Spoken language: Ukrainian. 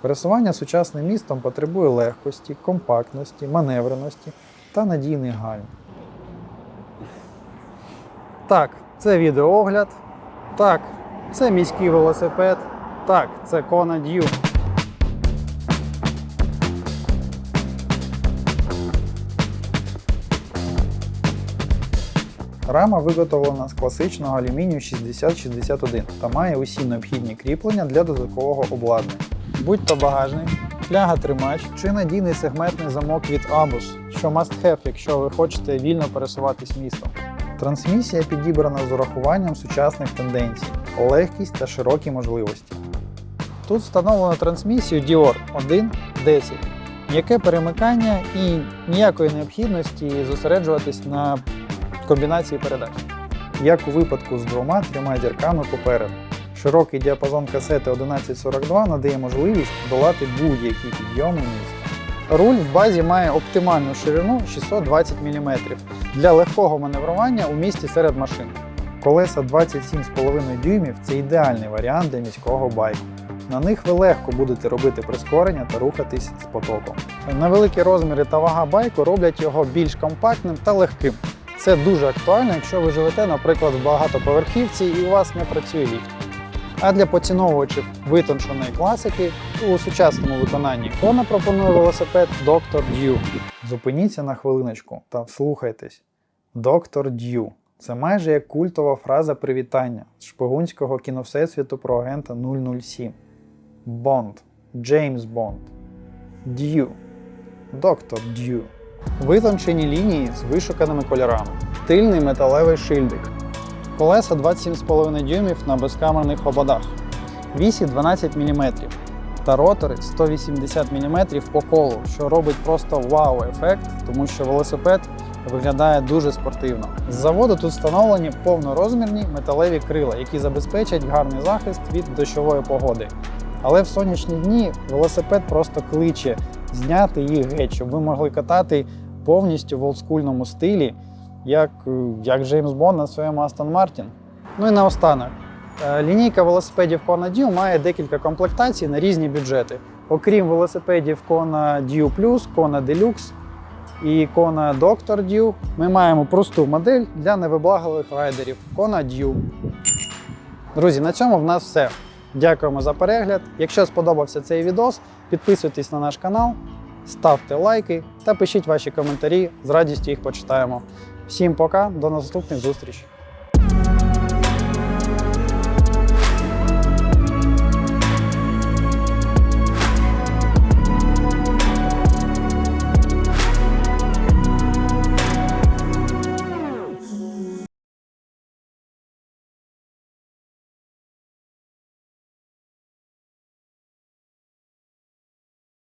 Пересування сучасним містом потребує легкості, компактності, маневреності та надійних гальм. Так, це відеоогляд. Так, це міський велосипед. Так, це Kona Due. Рама виготовлена з класичного алюмінію 6061 та має усі необхідні кріплення для додаткового обладнання. Будь-то багажник, фляга-тримач чи надійний сегментний замок від Abus, що must have, якщо ви хочете вільно пересуватись містом. Трансмісія підібрана з урахуванням сучасних тенденцій, легкість та широкі можливості. Тут встановлено трансмісію Dior 1.10, м'яке перемикання і ніякої необхідності зосереджуватись на комбінації передач. Як у випадку з двома трьома дірками попереду. Широкий діапазон касети 1142 надає можливість долати будь-які підйоми міста. Руль в базі має оптимальну ширину 620 мм для легкого маневрування у місті серед машин. Колеса 27,5 дюймів це ідеальний варіант для міського байку. На них ви легко будете робити прискорення та рухатись з потоком. Невеликі розміри та вага байку роблять його більш компактним та легким. Це дуже актуально, якщо ви живете, наприклад, в багатоповерхівці і у вас не працює ліфт. А для поціновувачів витонченої класики у сучасному виконанні Kona пропонує велосипед Dr. Dew. Зупиніться на хвилиночку та вслухайтесь. Dr. Dew – це майже як культова фраза привітання з шпигунського кіновсесвіту про агента 007. Бонд. Джеймс Бонд. Dew. Доктор Dew. Витончені лінії з вишуканими кольорами. Тильний металевий шильдик. Колеса 27,5 дюймів на безкамерних ободах. Вісі 12 мм. Та ротори 180 мм по колу, що робить просто вау-ефект, тому що велосипед виглядає дуже спортивно. З заводу тут встановлені повнорозмірні металеві крила, які забезпечать гарний захист від дощової погоди. Але в сонячні дні велосипед просто кличе зняти їх геть, щоб ви могли катати повністю в олдскульному стилі, як, як Джеймс Бонд на своєму Aston Martin. Ну і наостанок. Е, Лінійка велосипедів Kona Dew має декілька комплектацій на різні бюджети. Окрім велосипедів Kona Dew Plus, Kona Deluxe і Kona Dr. Dew, ми маємо просту модель для невиблагових райдерів Kona Dew. Друзі, на цьому в нас все. Дякуємо за перегляд. Якщо сподобався цей відос, підписуйтесь на наш канал, ставте лайки та пишіть ваші коментарі. З радістю їх почитаємо. Всім пока, до наступних зустрічей!